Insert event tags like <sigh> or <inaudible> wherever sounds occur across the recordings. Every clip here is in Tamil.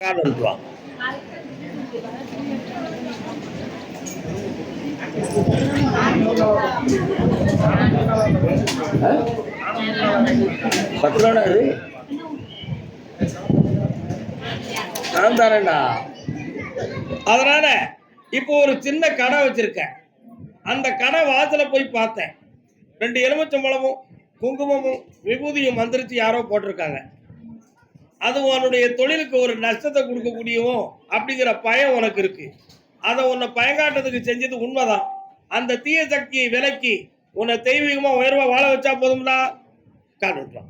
கால் வந்துருவா அது நான் தரேன்டா அதனால இப்போ ஒரு சின்ன கடை வச்சிருக்கேன். அந்த கடை வாசல போய் பார்த்தேன். ரெண்டு எலுமிச்சம்பழமும் குங்குமமும் விபூதியும் மந்திரிச்சு யாரோ போட்டிருக்காங்க. அது உன்னுடைய தொழிலுக்கு ஒரு நஷ்டத்தை கொடுக்கக்கூடியவும் அப்படிங்கிற பயம் உனக்கு இருக்கு. அதை உன்னை பயங்காட்டத்துக்கு செஞ்சது உண்மைதான். அந்த தீய சக்தியை விலக்கி உன்னை தெய்வீகமா உயர்வா வாழ வச்சா போதும்டா. கால் விட்டுறான்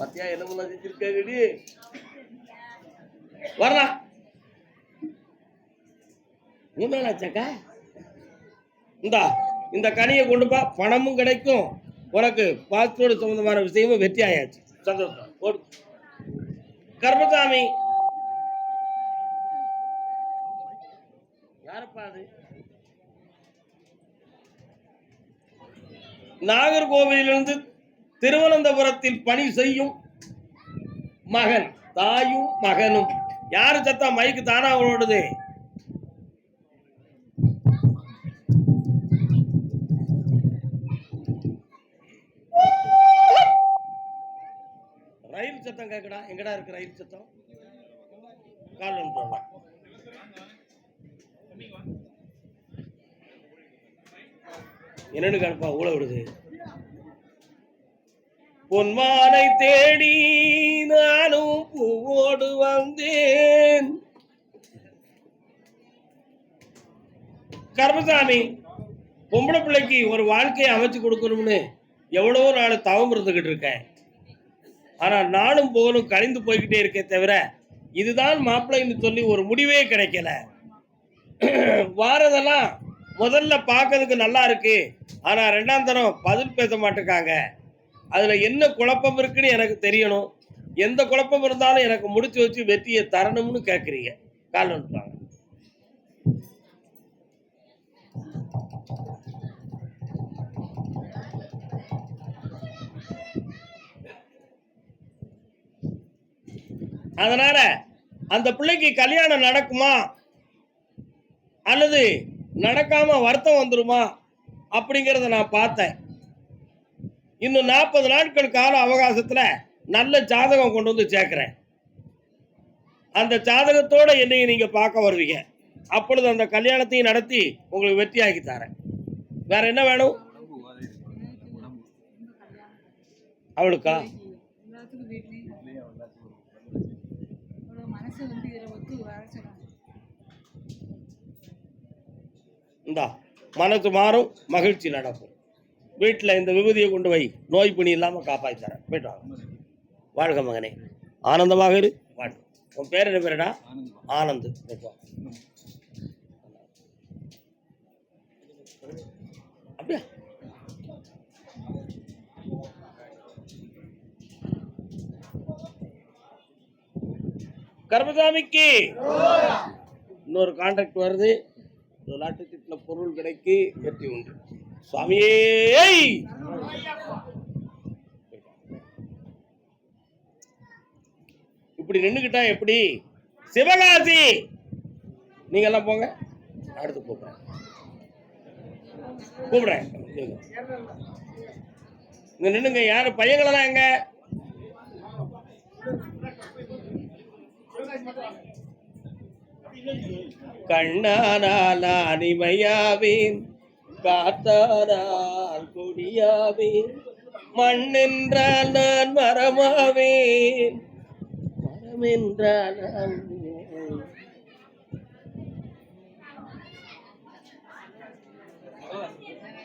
பத்தியா என்ன செஞ்சிருக்கடி வரலாம் மூணாச்சாக்கா இந்தா இந்த கனியை கொண்டு பா பணமும் கிடைக்கும். உனக்கு பாஸ்போர்ட் சம்பந்தமான விஷயமும் வெற்றி ஆயாச்சு. சந்தோஷம். ஓடு கர்மசாமி. யாருப்பா அது? நாகர்கோவிலிருந்து திருவனந்தபுரத்தில் பணி செய்யும் மகன் தாயும் மகனும். யாரு சத்தா? மைக்கு தானா ஓடுது ரயில் எங்கடா இருக்கு ரயில் சத்தம்? கால் வந்துட்டோம் என்னன்னு கணப்பா ஊழ விடுது. பொன்மானை தேடி நானும் பூவோடு வந்தேன். கர்மசாமி பொம்பளை பிள்ளைக்கு ஒரு வாழ்க்கையை அமைச்சு கொடுக்கணும்னு எவ்வளவோ நாள் தவம் இருந்துகிட்டு இருக்கேன். ஆனால் நானும் போகணும் கழிந்து போய்கிட்டே இருக்கே தவிர இதுதான் மாப்பிள்ளைன்னு சொல்லி ஒரு முடிவே கிடைக்கல. வாரதெல்லாம் முதல்ல பார்க்கறதுக்கு நல்லா இருக்கு. ஆனால் ரெண்டாம் தரம் பதில் பேச மாட்டிருக்காங்க அதில் என்ன குழப்பம் இருக்குன்னு எனக்கு தெரியணும். எந்த குழப்பம் இருந்தாலும் எனக்கு முடிச்சு வச்சு வெற்றியை தரணும்னு கேட்குறீங்க கால் அனுப்புறாங்க அதனால அந்த பிள்ளைக்கு கல்யாணம் நடக்குமா? அல்லது நடக்காம வருத்தம் வந்துருமா? அப்படிங்கிறத நான் பார்த்தேன். இன்னும் நாற்பது நாட்கள் கால அவகாசத்தில் நல்ல ஜாதகம் கொண்டு வந்து சேர்க்குறேன். அந்த ஜாதகத்தோட என்னைய நீங்கள் பார்க்க வருவீங்க. அப்பொழுது அந்த கல்யாணத்தையும் நடத்தி உங்களுக்கு வெற்றியாக்கி தரேன். வேற என்ன வேணும்? அவளுக்கா எல்லாத்துக்கும் வீட்லயும் அவ்வளோ மனசு வந்து இதில் ஒத்து வர சொன்னாங்க இந்தா மனசு மாறும் மகிழ்ச்சி நடக்கும். வீட்டில் இந்த விபூதியை கொண்டு வை நோய் பணி இல்லாமல் காப்பாற்றி தரேன். போயிட்டு வாங்க. வாழ்க மகனே. ஆனந்தமாக இரு. வாழ்க. உன் பேர் என்ன பேருடா? ஆனந்த். போயிட்டு அப்படியா? கர்மசாமிக்கு இன்னொரு கான்ட்ராக்ட் வருது. ஒரு லாட்டு பொருள் கிடைக்கு வெற்றி உண்டு சுவாமியே! இப்படி நின்னுக்கிட்டா எப்படி? சிவகாசி! நீங்க எல்லாம் போங்க அடுத்து கூப்பிடுறேன். கூப்பிடுறேன். இங்க நின்னுங்க. யாரு? பையங்களெல்லாம் எங்க? கண்ணானால் அனிமையாவேன் காத்தானால் கொடியாவேன். மண்ணென்றால் நான் மரமாவேன். மரம் என்றால் நான்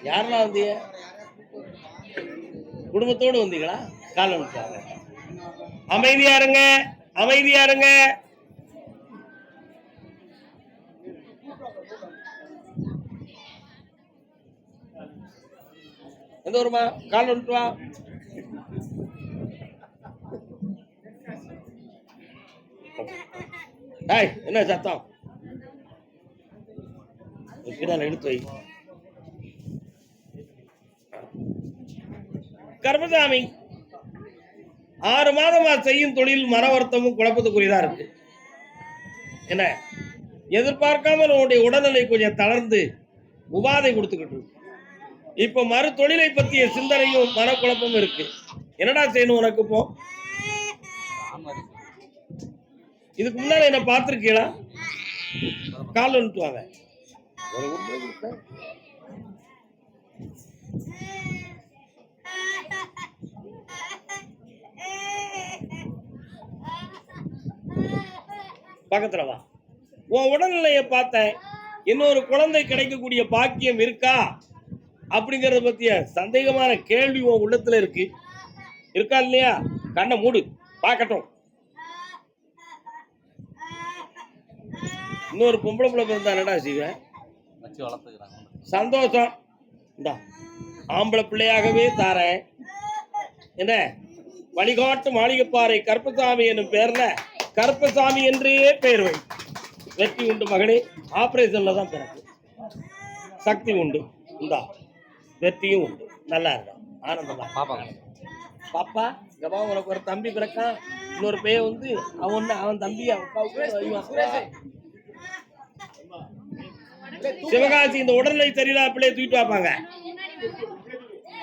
யாரெல்லாம் வந்தீங்க? குடும்பத்தோடு வந்தீங்களா? காலம் விட்டாங்க அமைதியா இருங்க அமைதியா இருங்க. எந்த வருமா கால் வந்துட்டு ஏய் என்ன சத்தம்? எடுத்து வை. கர்மசாமி ஆறு மாதமா செய்யும் தொழில் மன வருத்தமும் குழப்பத்துக்குரியதா இருக்கு. என்ன? எதிர்பார்க்காமல் உன்னுடைய உடல்நிலை கொஞ்சம் தளர்ந்து உபாதை கொடுத்துக்கிட்டு இருக்கு. இப்ப மறு தொழிலை பற்றிய சிந்தனையும் மனக்குழப்பமும் இருக்கு. என்னடா செய்யணும் உனக்கு இப்போ? இதுக்கு முன்னாடி என்ன பார்த்துருக்கீங்களா? கால் வந்துட்டு பக்கத்துல வா. உன் உடல்நிலையை பார்த்தேன். இன்னொரு குழந்தை கிடைக்கக்கூடிய பாக்கியம் இருக்கா? அப்படிங்கறத பத்திய சந்தேகமான கேள்வி உன் உள்ளத்துல இருக்கு. இருக்கா இல்லையா? கண்ணை மூடு. பார்க்கட்டும். இன்னொரு பொம்பளை பிள்ளை பிறந்தா என்னடா செய்வேன் சந்தோஷம். இந்தா ஆம்பளை பிள்ளையாகவே தாரேன். என்ன? வழிகாட்டு மாளிகைப்பாறை கருப்பசாமி என்னும் பேர்ல கருப்பசாமி என்றே பெயர் வை. வெற்றி உண்டு மகனே ஆபரேஷன்ல தான் பிறகு சக்தி உண்டு. இந்தா. வெற்றியும் உண்டு. நல்லா இருக்கும் ஆனந்தமா பாப்பாங்க பாப்பா. கபா உனக்கு ஒரு தம்பி பிறக்கான். இன்னொரு பையன் வந்து அவன் அவன் தம்பி அவன் அப்பாவுக்கு இவன். சிவகாசி இந்த உடல்நிலை சரியில்லா பிள்ளைய தூக்கிட்டு வாப்பாங்க.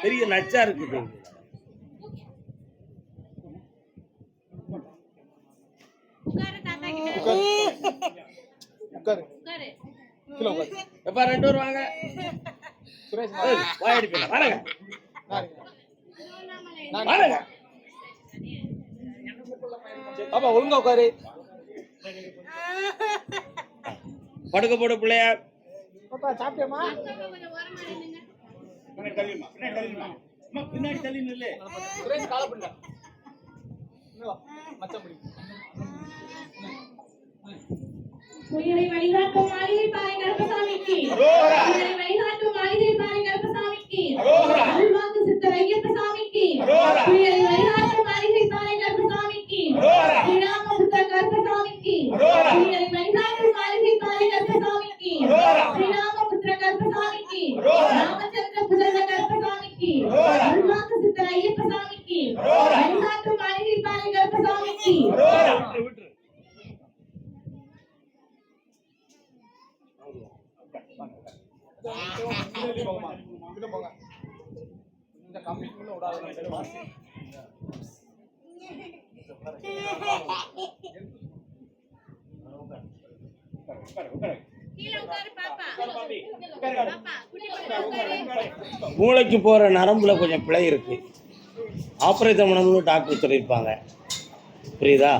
பெரிய நச்சா இருக்குது எப்பா ரெண்டு பேரும் வாங்க. சுரேஷ் வாயாடி போயிடலாம் வாங்க நான் வாங்க பாப்பா ஒழுங்கா உட்காரு. படுக்க போடு பிள்ளைய. பாப்பா சாப்பிட்டியாமா கொஞ்சம் ஓரமா நில்லுங்க சுரேஷ் கால மச்சம் பிடி உயிரை வழிகாட்டும் மாளிகை பாறை கருப்பசாமிக்கு. உயிரை வழிகாட்டும் மாளிகை பாறை கருப்பசாமிக்கு. அருள்வாக்கு சித்தர் ஐயப்ப சாமிக்கு உயிரை வழிகாட்டும் மாளிகை பாறை கருப்பசாமிக்கு ஸ்ரீராமபுத்திர கருப்பசாமிக்கு உயிரை வழிகாட்டும் மாளிகை பாறை கருப்பசாமிக்கு ஸ்ரீராமபுத்திர கருப்பசாமிக்கு ராமச்சந்திர புதர்வ கருப்பசாமிக்கு அருள்வாக்கு சித்தர் ஐயப்ப சாமிக்கு வழிகாட்டும் மாளிகை பாறை கருப்பசாமிக்கு கீழே போங்கம்மா கீழே போங்க இந்த கம்பிக்குள்ள விடாத கீழே உட்காரு பாப்பா பாப்பா குட்டி பாப்பா போகிற நரம்பில் நரம்புல கொஞ்சம் பிழை இருக்கு. ஆப்ரேஷன் பண்ணணும்னு டாக்டர் சொல்லியிருப்பாங்க. புரியுதா?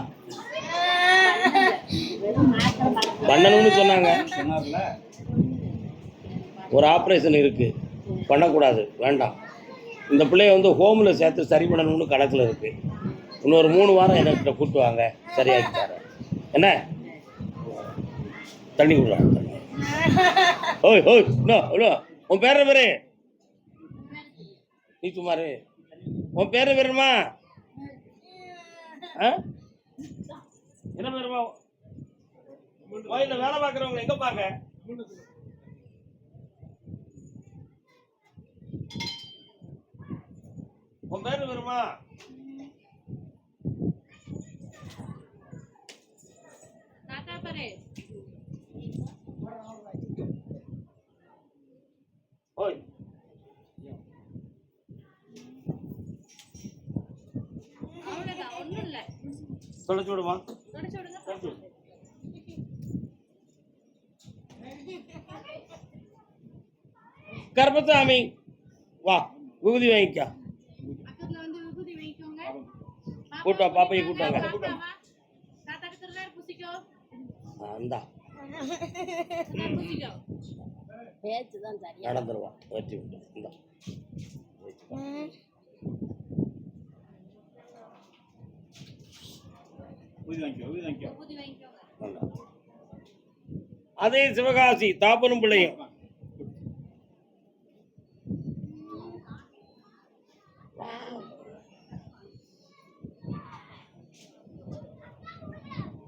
பண்ணணும்னு சொன்னாங்க. ஒரு ஆப்ரேஷன் இருக்கு. பண்ணக்கூடாது. வேண்டாம். இந்த பிள்ளைய வந்து ஹோமில் சேர்த்து சரி பண்ணணும்னு கணக்கில் இருக்கு. இன்னொரு மூணு வாரம் என்கிட்ட கூட்டு வாங்க. சரியாகி தரேன் என்ன? தண்ணி விடுறாங்க ஓய் ஓய் உன் பேர் பேரு? நீக்குமாரு உன் பேர் என்ன ஆ? என்ன பேருமா கோயில வேலை பார்க்குறவங்க எங்க பார்க்க? உன் பேர் என்ன தாத்தா பாரு ஓய் அவ்வளவுதான் ஒண்ணும் இல்ல தொலைச்சு விடுமா தொடச்சு விடுங்க கர்ப்பசாமி வா விபூதி வாங்கிக்கா. கூட்டு வா, பாப்பையை கூட்டு வாங்க. தாத்தாக்கு திருநாள் பூசிக்கோ அந்தா. திருநாள் பூசிக்கோ நடந்துருவா வெற்றி விட்டு. இந்தா விபூதி வாங்கிக்கோங்க. நல்லா. அதே சிவகாசி தாப்பனும் பிள்ளையும்.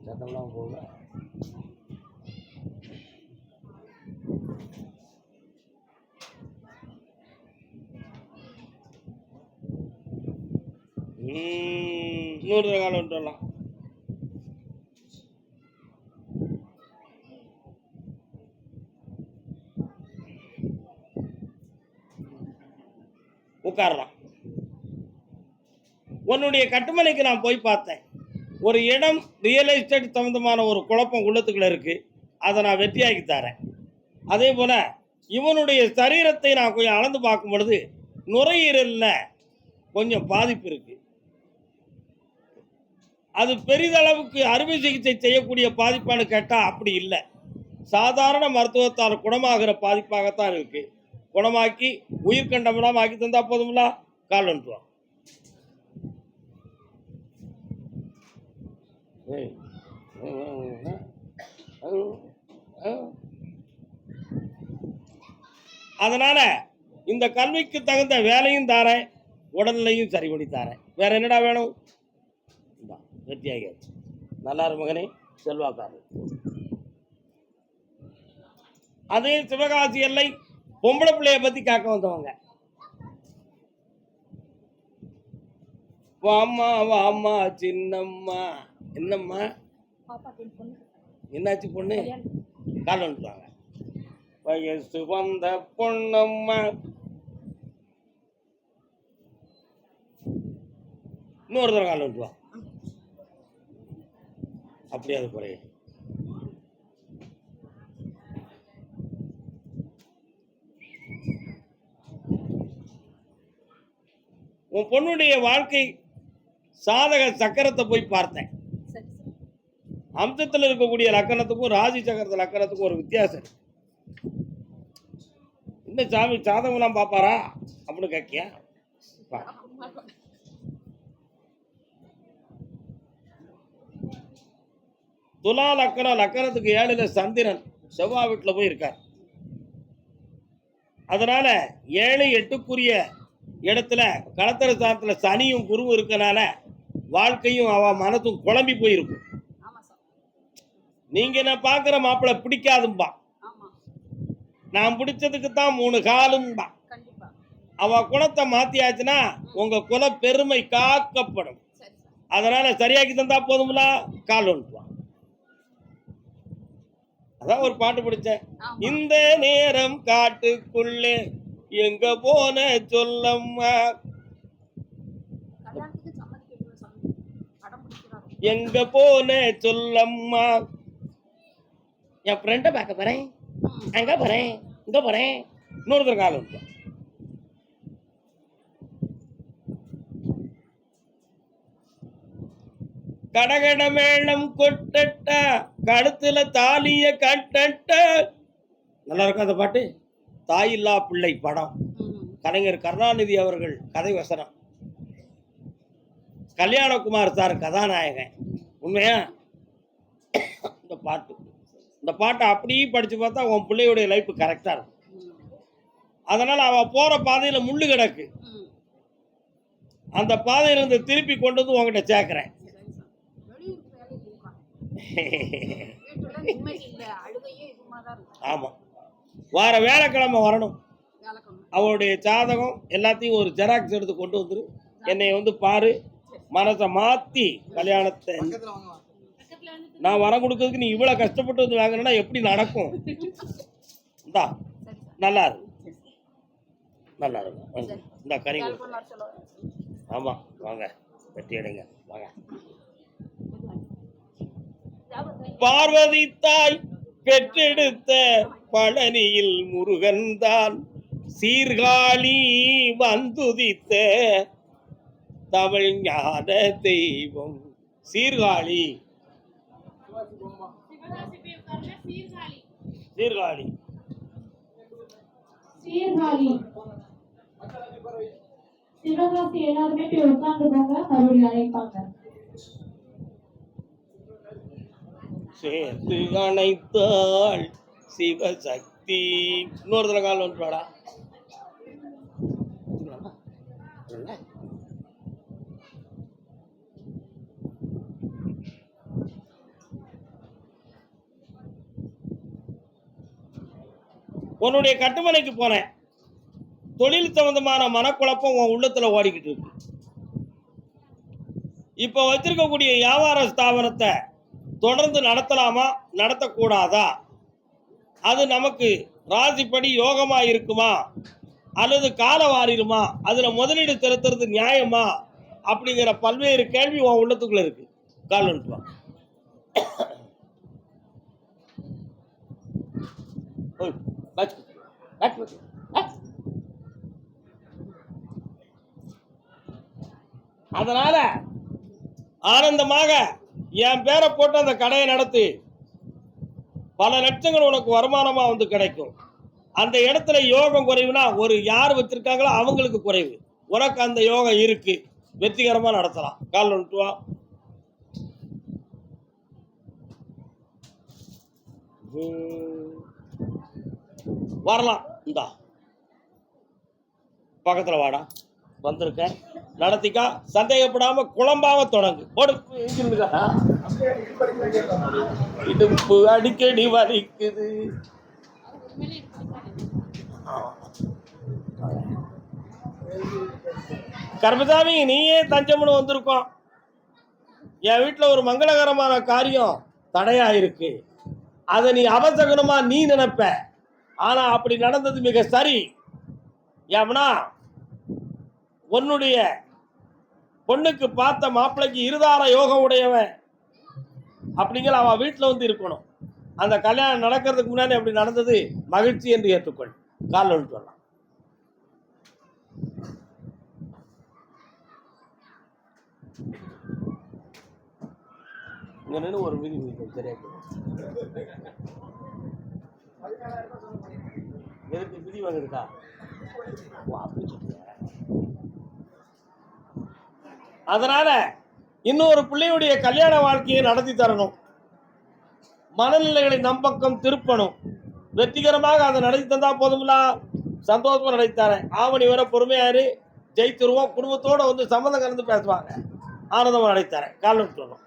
சத்தம்லாம் போகல இன்னொரு காலம் வந்துடலாம். உட்கார்றான். உன்னுடைய கட்டுமனைக்கு நான் போய் பார்த்தேன். ஒரு இடம் ரியல் எஸ்டேட் சம்மந்தமான ஒரு குழப்பம் உள்ளத்துக்குள்ள இருக்கு. அதை நான் வெற்றியாக்கி தரேன். அதே போல இவனுடைய சரீரத்தை நான் கொஞ்சம் அளந்து பார்க்கும் பொழுது நுரையீரலில் கொஞ்சம் பாதிப்பு இருக்கு. அது பெரிதளவுக்கு அறுவை சிகிச்சை செய்யக்கூடிய பாதிப்பான்னு கேட்டால் அப்படி இல்லை. சாதாரண மருத்துவத்தால் குணமாகிற பாதிப்பாகத்தான் இருக்குது குணமாக்கி உயிர்கண்டமெல்லாம் ஆக்கி தந்தா போதுங்களா கால் ஏய். அதனால இந்த கல்விக்கு தகுந்த வேலையும் தாரேன் உடல்நிலையும் சரி பண்ணி தாரேன். வேற என்னடா வேணும்? இந்தா, வெற்றியாகியாச்சு நல்லா இரு மகனே செல்வாக்காரு. அதே சிவகாசி எல்லை பொம்பளை பிள்ளைய பத்தி காக்க வந்தவங்க. வாமா வாமா சின்னம்மா. என்னம்மா? என்னாச்சு பொண்ணு? கால வந்துட்டாங்க வயசு வந்த பொண்ணம்மா. இன்னொரு தடவை கால வந்துட்டு வா அப்படியே உன் பொண்ணுடைய வாழ்க்கை சாதக சக்கரத்தை போய் பார்த்தேன். அம்சத்தில் இருக்கக்கூடிய லக்கணத்துக்கும் ராசி சக்கரத்து லக்கணத்துக்கும் ஒரு வித்தியாசம் இருக்கு. இந்த சாமி சாதகம்லாம் பார்ப்பாரா? அப்படின்னு கேட்கியா. துலா லக்கணம் லக்கணத்துக்கு ஏழுல சந்திரன் செவ்வாய் வீட்டில் போய் இருக்கார் அதனால ஏழு எட்டுக்குரிய இடத்துல களத்திர ஸ்தானத்துல சனியும் குருவும் இருக்கனால வாழ்க்கையும் அவ மனசும் குழம்பி போயிருக்கும். நீங்க நான் பார்க்குற மாப்பிள்ளை பிடிக்காதும்பா. நான் பிடிச்சதுக்கு தான் மூணு காலும்பா. அவ குலத்தை மாத்தியாச்சுன்னா உங்க குல பெருமை காக்கப்படும். அதனால சரியாக்கி தந்தா போதும்ல? கால் ஒன்றுவான் அதான் ஒரு பாட்டு பிடிச்சேன். இந்த நேரம் காட்டுக்குள்ளே எங்க போன சொல்லம்மா? எங்க போன சொல்லம்மா? என் ஃப்ரெண்டை பார்க்க போறேன். அங்க போறேன். இங்க போறேன். இன்னொருத்தர் கால் ஒன்று கடகட மேளம் கொட்டட்ட கழுத்துல தாலிய கட்டட்ட. நல்லா இருக்கும் அந்த பாட்டு? தாயில்லா பிள்ளை படம். கலைஞர் கருணாநிதி அவர்கள் கதை வசனம். கல்யாணகுமார் சார் கதாநாயகன். உண்மையா? இந்த பாட்டு. இந்த பாட்டை அப்படியே படிச்சு பார்த்தா உன் பிள்ளையுடைய லைஃப் கரெக்டா இருக்கும். அதனால அவ போற பாதையில முள்ளு கிடக்கு. அந்த பாதையில இருந்து திருப்பி கொண்டு வந்து உங்ககிட்ட சேர்க்கிறேன் <laughs> ஆமா வார வேலைக்கிழமை வரணும். அவளுடைய ஜாதகம் எல்லாத்தையும் ஒரு ஜெராக்ஸ் எடுத்து கொண்டு வந்துரு. என்னை வந்து பாரு. மனசை மாத்தி கல்யாணத்தை நான் வரம் கொடுக்கறதுக்கு நீ இவ்வளவு கஷ்டப்பட்டு வந்து வாங்கினா எப்படி நடக்கும்? இந்தா நல்லா இருக்கு நல்லா இருக்கு இந்த கறி கொடு. ஆமா வாங்க. வெட்டி எடுங்க. வாங்க. பார்வதி தாய் பெற்றெடுத்த பழனியில் முருகன்தான். சீர்காழி வந்துதித்த தமிழ் ஞான தெய்வம். சீர்காழி. சீர்காழி. சீர்காழி. சிவகாசி எல்லாருமே போய் உட்காந்துக்கோங்க மறுபடியும் அழைப்பாங்க. சேர்த்து அணைத்தாள் சிவசக்தி. இன்னொரு தடவை கால் வந்துட்டாடா உன்னுடைய கட்டுமனைக்கு போனேன். தொழில் சம்பந்தமான மனக்குழப்பம் உன் உள்ளத்துல ஓடிக்கிட்டு இருக்கு. இப்போ வச்சிருக்கக்கூடிய வியாபார ஸ்தாபனத்தை தொடர்ந்து நடத்தலாமா? நடத்தக்கூடாதா? அது நமக்கு ராசிப்படி யோகமா இருக்குமா? அல்லது கால வாரிடுமா அதுல முதலீடு செலுத்துறது நியாயமா? அப்படிங்கிற பல்வேறு கேள்வி உன் உள்ளத்துக்குள்ள இருக்கு. கால் வந்துட்டு அதனால ஆனந்தமாக என் பேரை போட்டு அந்த கடையை நடத்தி. பல லட்சங்கள் உனக்கு வருமானமாக வந்து கிடைக்கும். அந்த இடத்துல யோகம் குறைவுனா ஒரு யார் வச்சுருக்காங்களோ அவங்களுக்கு குறைவு. உனக்கு அந்த யோகம் இருக்கு. வெற்றிகரமாக நடத்தலாம். கால் நட்டுவா வரலாம். இந்தா. பக்கத்தில் வாடா. வந்திருக்கேன். நடத்திக்கா சந்தேகப்படாம குழம்பாம தொடங்கு. இடுப்பு அடிக்கடி வலிக்குது. கர்மசாமி நீயே தஞ்சம்னு வந்திருக்கோம். என் வீட்டில் ஒரு மங்களகரமான காரியம் தடையா இருக்கு அதை நீ அவசகனமா நீ நினைப்ப. ஆனா அப்படி நடந்தது மிக சரி. ஏம்னா உன்னுடைய பொண்ணுக்கு பார்த்த மாப்பிள்ளைக்கு இருதார யோகம் உடையவன் அப்படிங்கிற அவன் வீட்டில் வந்து இருக்கணும். அந்த கல்யாணம் நடக்கிறதுக்கு முன்னாடி அப்படி நடந்தது மகிழ்ச்சி என்று ஏற்றுக்கொள். காலில் விட்டு வரலாம் ஒரு விதி மிதிக்கும் சரியா எதுக்கு மிதி வாங்குறதா அப்படி அதனால இன்னொரு பிள்ளையுடைய கல்யாண வாழ்க்கையை நடத்தி தரணும். மனநிலைகளை நம்பக்கம் திருப்பணும். வெற்றிகரமாக அதை நடத்தி தந்தா போதுங்களா சந்தோஷமா நடத்தித்தாரேன் ஆவணி வர பொறுமையாரு ஜெயித்துருவோம். குடும்பத்தோட வந்து சம்மந்தம் கலந்து பேசுவாங்க. ஆனந்தமா நடத்தித்தாரேன் கால் விட்டுறணும்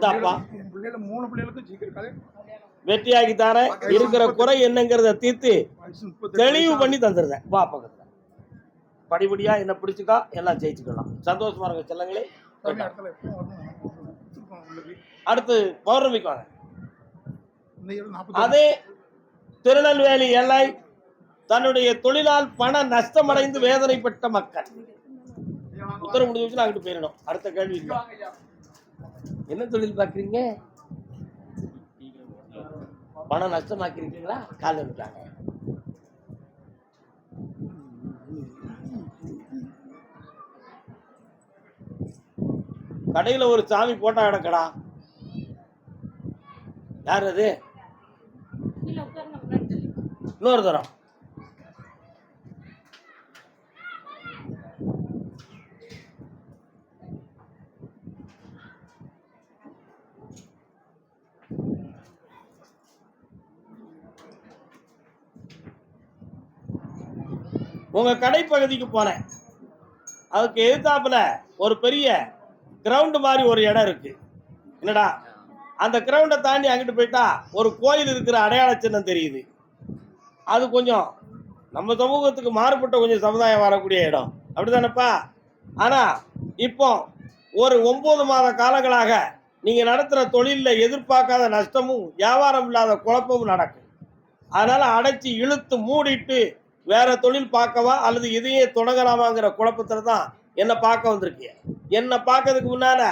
இந்தாப்பா மூணு பிள்ளைகளுக்கும் வெற்றியாக்கி தரேன் இருக்கிற குறை என்னங்கிறத தீர்த்து தெளிவு பண்ணி தந்துடுறேன். வா பக்கத்துல. படிப்படியா என்ன பிடிச்சுக்கா எல்லாம் ஜெயிச்சுக்கலாம். சந்தோஷமா இருங்க செல்லங்களே. அடுத்து பௌர்ணமிக்கு வாங்க அதே திருநெல்வேலி எல்லை தன்னுடைய தொழிலால் பண நஷ்டமடைந்து வேதனைப்பட்ட மக்கள். உத்தரவு முடிஞ்சு அங்கிட்டு போயிடணும். அடுத்த கேள்வி என்ன தொழில் பார்க்குறீங்க? பணம் நஷ்டமாக்கிறீங்களா கால் இருக்காங்க கடையில ஒரு சாமி போட்டா கிடக்கடா யார் அது. இன்னொரு தரம். உங்க கடைப்பகுதிக்கு போனேன். அதுக்கு எதிர்த்தாப்புல ஒரு பெரிய கிரவுண்டு மாதிரி ஒரு இடம் இருக்கு. என்னடா? அந்த கிரவுண்டை தாண்டி அங்கிட்டு போயிட்டா ஒரு கோயில் இருக்கிற அடையாள சின்னம் தெரியுது. அது கொஞ்சம் நம்ம சமூகத்துக்கு மாறுபட்ட கொஞ்சம் சமுதாயம் வரக்கூடிய இடம். அப்படிதானப்பா? ஆனா இப்போ ஒரு ஒன்பது மாத காலங்களாக நீங்க நடத்துற தொழிலில் எதிர்பார்க்காத நஷ்டமும் வியாபாரம் இல்லாத குழப்பமும் நடக்கும் அதனால அடைச்சி இழுத்து மூடிட்டு வேற தொழில் பார்க்கவா அல்லது இதையே தொடங்கலாமாங்கிற குழப்பத்துல தான் என்னை பார்க்க வந்திருக்கிய என்னை பார்க்கறதுக்கு முன்னால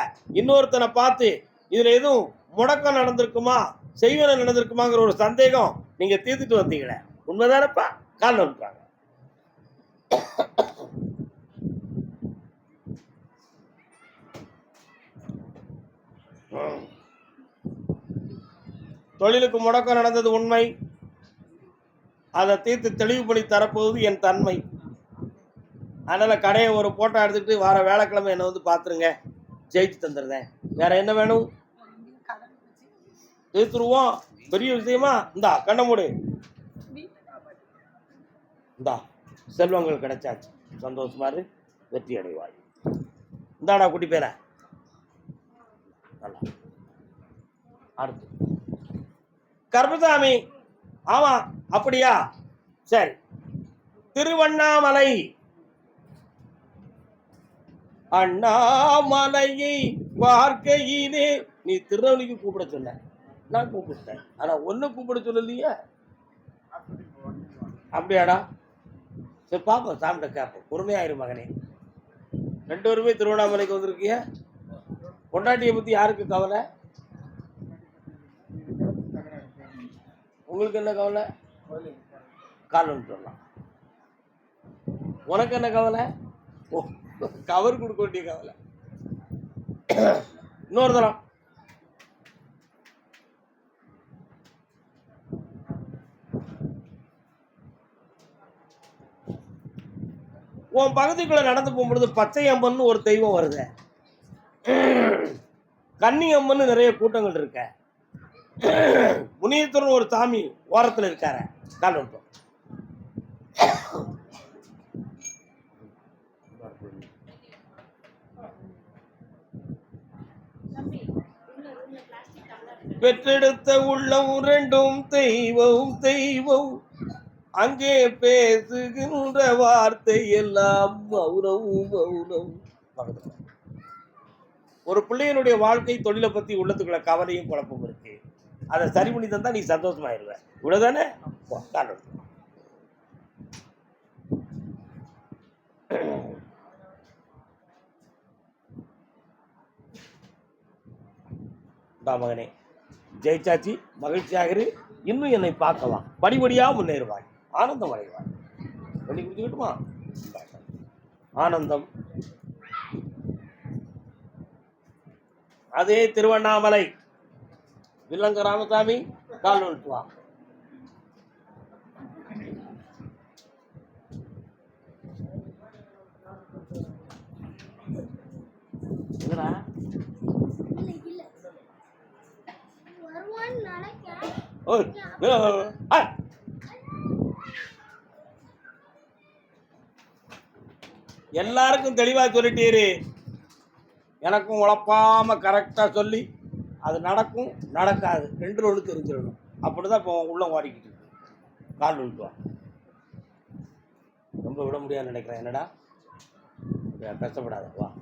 இன்னொருத்தனை பார்த்து இதுல எதுவும் முடக்கம் நடந்திருக்குமா? செய்வன நடந்திருக்குமாங்கிற ஒரு சந்தேகம் நீங்க தீர்த்துட்டு வந்தீங்களே. உண்மைதானப்பா? கால் வந்துட்டாங்க தொழிலுக்கு முடக்கம் நடந்தது உண்மை. அதை தீர்த்து தெளிவு பண்ணி தரப்போவது என் தன்மை. அதனால் கடையை ஒரு போட்டோ எடுத்துக்கிட்டு வார வேலைக்கிழமை என்னை வந்து பார்த்துருங்க. ஜெயிச்சு தந்துடுறேன். வேற என்ன வேணும்? தீர்த்துருவோம். பெரிய விஷயமா? இந்தா கண்ண மூடு. இந்தா செல்வங்கள் கிடைச்சாச்சு. சந்தோஷமா இரு. வெற்றி அடைவாய். இந்தாடா குட்டி பேர. அடுத்து. கர்பசாமி ஆமா அப்படியா? சரி. திருவண்ணாமலை. அண்ணாமலையை பார்க்கையிலே நீ திருநெல்வேலிக்கு கூப்பிட சொன்ன. நான் கூப்பிட்டேன். ஆனா ஒண்ணு கூப்பிட சொல்லலையே. அப்படியாடா? சரி பார்ப்போம். சாமிட்ட கேட்போம். பொறுமையாயிரு மகனே. ரெண்டு பேருமே திருவண்ணாமலைக்கு வந்திருக்கிய பொண்டாட்டியை பத்தி யாருக்கு கவலை? உங்களுக்கு என்ன கவலை? கால் வந்து சொல்லலாம் உனக்கு என்ன கவலை? ஓ கவர் கொடுக்க வேண்டிய கவலை. இன்னொரு தரம். உன் பகுதிக்குள்ள நடந்து போகும்பொழுது பச்சை அம்மன் ஒரு தெய்வம் வருது. கன்னி அம்மன் நிறைய கூட்டங்கள் இருக்க. முனியத்துடன் ஒரு சாமி ஓரத்தில் இருக்காரு. கால் பெற்றெடுத்த உள்ளம் ரெண்டும் தெய்வம் தெய்வம். அங்கே பேசுகின்ற வார்த்தை எல்லாம் மௌனம் மௌனம். ஒரு பிள்ளையினுடைய வாழ்க்கை தொழிலை பத்தி உள்ளத்துக்குள்ள கவலையும் குழப்பம் இருக்கு. அதை சரி பண்ணி தந்தால் நீ சந்தோஷமாயிருவ இவ்வளோதானே போ, மகனே ஜெயிச்சாச்சி மகிழ்ச்சியாக இன்னும் என்னை பார்க்கலாம். படிபடியாக முன்னேறுவாய். ஆனந்தம் அடைவாய். பண்ணி குடிச்சுக்கிட்டுமா ஆனந்தம். அதே திருவண்ணாமலை. வில்லங்க ராமசாமி கால் வந்துட்டு வா என்னடா வருவான்னு நினைக்கிறேன் ஓய், ஏ, ஆ. எல்லாருக்கும் தெளிவா சொல்லிட்டீரு. எனக்கும் உழப்பாம கரெக்டா சொல்லி அது நடக்கும் நடக்காது. ரெண்டு ஒன்று தெரிஞ்சிடணும் அப்படிதான் இப்போ உள்ள ஓடிக்கிட்டு இருக்கு. கால் விழுத்துவா ரொம்ப விட முடியாதுன்னு நினைக்கிறேன். என்னடா? கஷ்டப்படாத. வா.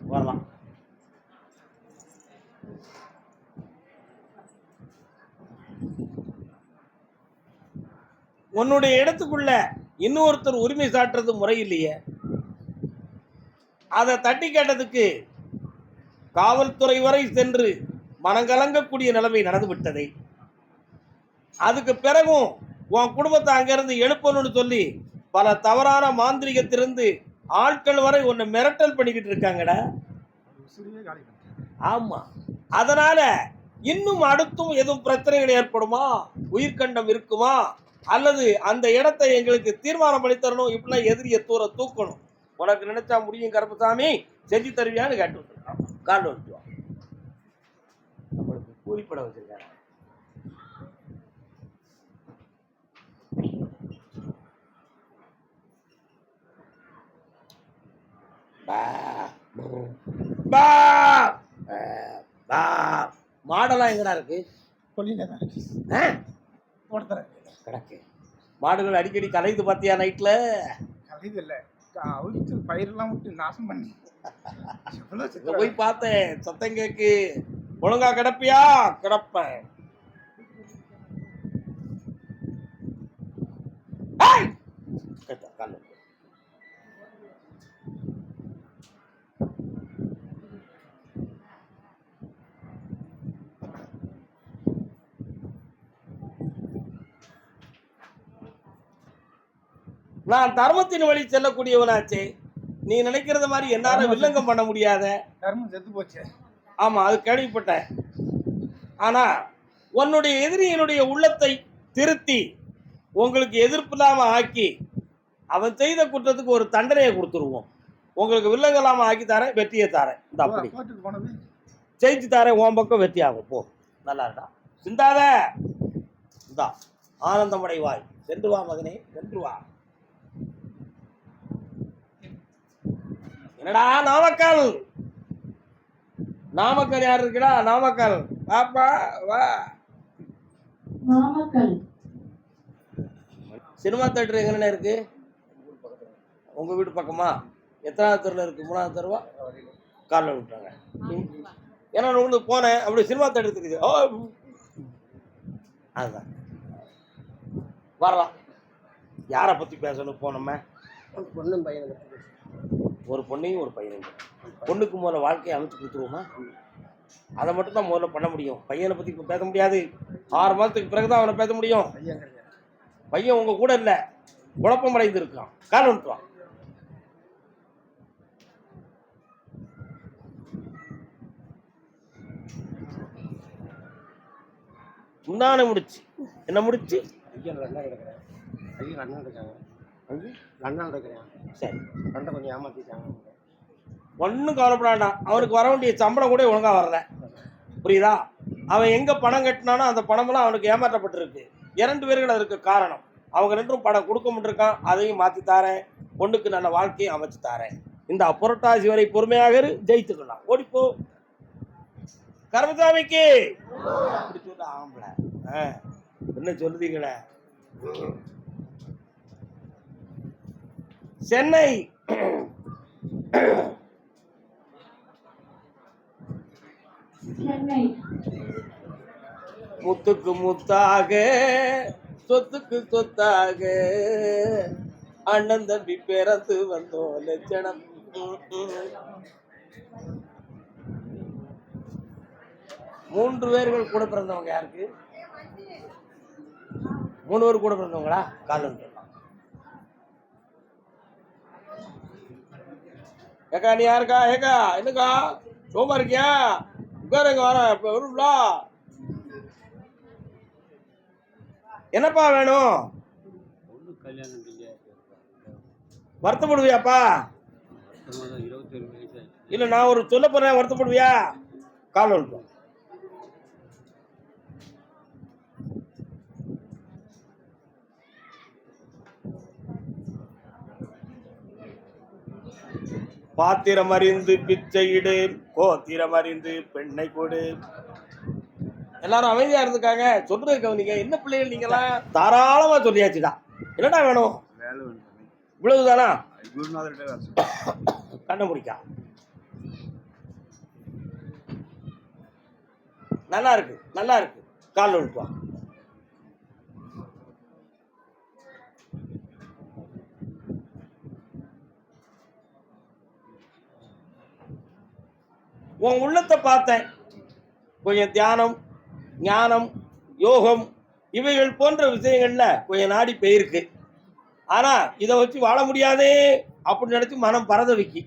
வரலாம். உன்னுடைய இடத்துக்குள்ள இன்னொருத்தர் உரிமை சாட்டுறது முறை இல்லையே. அதை தட்டி கேட்டதுக்கு காவல்துறை வரை சென்று மனங்கலங்கக்கூடிய நிலைமை நடந்துவிட்டதை. அதுக்கு பிறகும் உன் குடும்பத்தை அங்கிருந்து எழுப்பணும்னு சொல்லி பல தவறான மாந்திரிகத்திலிருந்து ஆட்கள் வரை உன்னை மிரட்டல் பண்ணிக்கிட்டு இருக்காங்கடா. ஆமாம் அதனால் ஆமா. அதனால இன்னும் அடுத்தும் எதுவும் பிரச்சனைகள் ஏற்படுமா? உயிர்கண்டம் இருக்குமா? அல்லது அந்த இடத்தை எங்களுக்கு தீர்மானம் பண்ணி தரணும்? இப்படிலாம் எதிரிய தூர தூக்கணும். உனக்கு நினைச்சா முடியும் கருப்பசாமி செஞ்சு தருவியான்னு கேட்டு காண்டு வந்துட்டுவான் நம்மளுக்கு கூலிப்படம் பா. மாடெல்லாம் எங்கடா இருக்கு? கொல்லியில தான் இருக்கு. கிடக்கு. மாடுகள் அடிக்கடி கலையுது பாத்தியா நைட்ல கலையுது இல்ல. அவிச்சு பயிரெல்லாம் விட்டு நாசம் பண்ணி. போய் பார்த்தேன். சத்தம் கேக்கு. ஒழுங்கா கிடப்பியா? கிடப்பேன். நான் தர்மத்தின் வழி செல்லக்கூடியவனாச்சே. நீ நினைக்கிறத மாதிரி என்னால வில்லங்கம் பண்ண முடியாத. தர்மம் செத்து போச்சு. ஆமா அது கேள்விப்பட்டேன் ஆனா உன்னுடைய எதிரியினுடைய உள்ளத்தை திருத்தி உங்களுக்கு எதிர்ப்பு இல்லாம ஆக்கி அவன் செய்த குற்றத்துக்கு ஒரு தண்டனையை கொடுத்துருவோம். உங்களுக்கு வில்லங்கலாம ஆக்கி தரேன் வெற்றியை தரேன். இந்த அப்படி. ஜெயிச்சு தரேன் உன் பக்கம் வெற்றி ஆகும். போ. நல்லா இருக்கா சிந்தாத. இந்தா ஆனந்தமடைவாய். சென்று வா மகனே சென்று வா. என்னடா நாமக்கல். நாமக்கல் யார் இருக்குடா? நாமக்கல். பாப்பா வா. நாமக்கல். சினிமா தேட்டர் எங்கண்ணே இருக்கு? உங்க வீட்டு பக்கமா? எத்தனாவது தெருவில் இருக்கு? மூணாவது தெருவா? காலைல விட்டாங்க ஏன்னா நான் வந்து போனேன். அப்படி சினிமா தேட்டர் இருக்குது ஓ. அதுதான். வரலாம். யாரை பத்தி பேசணும்? போனோமே பொண்ணும் பையனுக்கு ஒரு பொண்ணையும் ஒரு பையனையும். பொண்ணுக்கு முதல்ல வாழ்க்கையை அமைச்சு கொடுத்துருவோமா? அதை மட்டும் தான் முதல்ல பண்ண முடியும். பையனை பற்றி இப்போ பேச முடியாது. ஆறு மாதத்துக்கு பிறகு தான் அவனை பேச முடியும். பையன் உங்கள் பையன் கூட இல்லை. குழப்பம் அடைந்து இருக்கான் கால் அனுப்புவான் முந்தான முடிச்சு. என்ன முடிச்சு? ஐயன் நல்லா கிடக்குறேன். ஐயன் நல்லா இருக்காங்க லண்டன் இருக்கிறேன். சரி. லண்டன் கொஞ்சம் ஏமாத்திட்டாங்க. ஒன்றும் கவலைப்படாண்டாம் அவனுக்கு வர வேண்டிய சம்பளம் கூட ஒழுங்கா வரல. புரியுதா? அவன் எங்க பணம் கட்டினானோ அந்த பணமெல்லாம் அவனுக்கு ஏமாற்றப்பட்டிருக்கு. இரண்டு பேர்கள் அதற்கு காரணம். அவங்க ரெண்டும் பணம் கொடுக்க முடியிருக்கான் அதையும் மாத்தி தாரேன். பொண்ணுக்கு நல்ல வாழ்க்கையை அமைச்சு தாரேன். இந்த புரட்டாசி வரை பொறுமையாக ஜெயித்துக்கலாம். ஓடிப்போ. கருமசாமிக்கு. அப்படி சொல்ல ஆம்பளை. ஆ, என்ன சொல்லுதீங்களே? சென்னை. முத்துக்கு முத்தாக சொத்துக்கு சொத்தாக. அண்ணன் தம்பி பிறந்து வந்தோம் லட்சணம். மூன்று பேர்கள் கூட பிறந்தவங்க யாருக்கு? மூணு பேர் கூட பிறந்தவங்களா? காலம் ஏக்கா நீ யாருக்கா? ஏக்கா என்னக்கா? சோமா இருக்கியா? உட்காருங்க வரேன் இப்போ வரும்ல. என்னப்பா வேணும்? வருத்தப்படுவியாப்பா? இல்ல நான் ஒரு சொல்ல போறேன் வருத்தப்படுவியா? கால் வந்துட்டோம் பாத்திரம் அறிந்து பிச்சையிடு கோத்திரம் அறிந்து பெண்ணை கொடு. எல்லாரும் அமைதியா இருந்துக்காங்க. சொல்றது கவனிங்க. என்ன பிள்ளைகள் நீங்களாம் தாராளமா சொல்லியாச்சுடா. என்னடா வேணும்? இவ்வளவுதானா. கண்ண முடிக்கா. நல்லா இருக்கு நல்லா இருக்கு. கால் விழுப்பா உன் உள்ளத்தை பார்த்தேன். கொஞ்சம் தியானம் ஞானம் யோகம் இவைகள் போன்ற விஷயங்கள்ல கொஞ்சம் நாடி போயிருக்கு. ஆனால் இதை வச்சு வாழ முடியாதே அப்படின்னு நினச்சி மனம் பரதவிக்கு.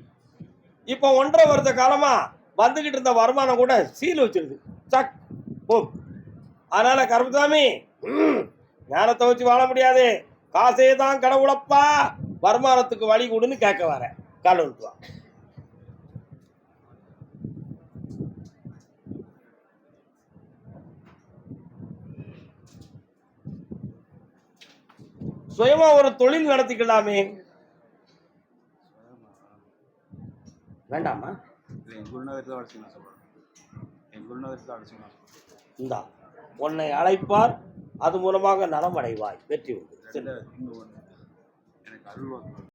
இப்போ ஒன்றரை வருஷ காலமாக வந்துக்கிட்டு இருந்த வருமானம் கூட சீல் வச்சிருது. சக் போம். அதனால் கருமசாமி ஞானத்தை வச்சு வாழ முடியாது. காசே தான் கடவுளப்பா வருமானத்துக்கு வழி கொடுன்னு கேட்க வரேன் கால சுயமா ஒரு தொழில் நடத்திக்கலாமே. வேண்டாமா இந்தா உன்னை அழைப்பார் அது மூலமாக நலம் அடைவாய் வெற்றி உண்டு.